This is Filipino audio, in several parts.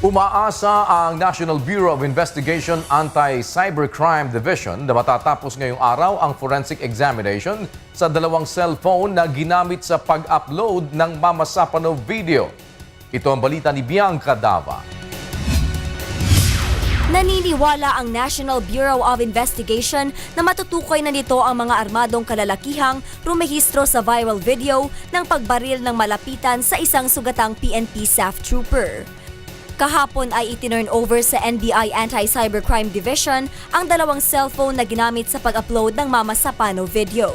Umaasa ang National Bureau of Investigation Anti-Cybercrime Division na matatapos ngayong araw ang forensic examination sa dalawang cellphone na ginamit sa pag-upload ng Mama Sapano video. Ito ang balita ni Bianca Dava. Naniniwala ang National Bureau of Investigation na matutukoy na nito ang mga armadong kalalakihang rumehistro sa viral video ng pagbaril ng malapitan sa isang sugatang PNP staff trooper. Kahapon ay itinurn over sa NBI Anti-Cybercrime Division ang dalawang cellphone na ginamit sa pag-upload ng Mama Sapano video.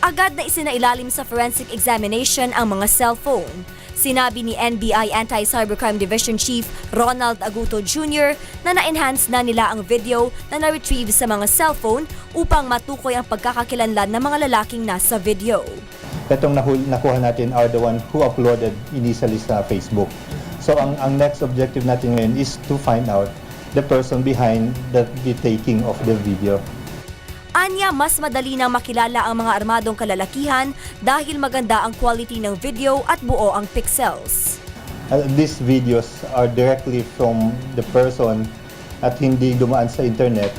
Agad na isinailalim sa forensic examination ang mga cellphone. Sinabi ni NBI Anti-Cybercrime Division Chief Ronald Aguto Jr. na na-enhance na nila ang video na na-retrieve sa mga cellphone upang matukoy ang pagkakakilanlan ng mga lalaking nasa video. Itong nakuha natin are the one who uploaded initially sa Facebook. So ang, ang next objective natin ngayon is to find out the person behind the, the taking of the video. Anya, mas madali nang makilala ang mga armadong kalalakihan dahil maganda ang quality ng video at buo ang pixels. Uh, these videos are directly from the person at hindi dumaan sa internet.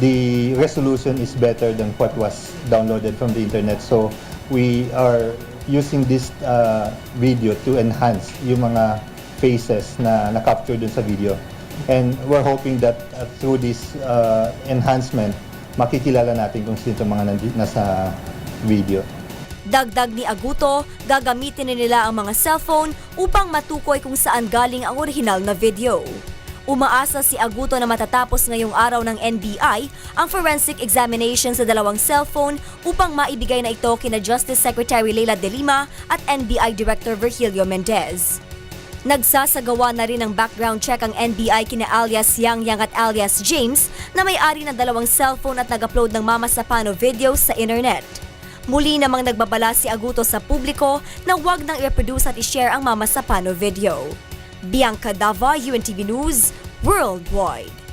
The resolution is better than what was downloaded from the internet. So we are using this uh, video to enhance yung mga faces na na-capture dun sa video. And we're hoping that uh, through this uh, enhancement, makikilala natin kung sino itong mga nasa video. Dagdag ni Aguto, gagamitin na nila ang mga cellphone upang matukoy kung saan galing ang orihinal na video. Umaasa si Aguto na matatapos ngayong araw ng NBI ang forensic examination sa dalawang cellphone upang maibigay na ito kina Justice Secretary Leila De Lima at NBI Director Virgilio Mendez. Nagsasagawa na rin ng background check ang NBI kina alias Yang Yang at alias James na may-ari ng dalawang cellphone at nag-upload ng Mama Sapano videos sa internet. Muli namang nagbabala si Aguto sa publiko na huwag nang i-reproduce at i-share ang Mama Sapano video. Bianca Dava, UNTV News, Worldwide.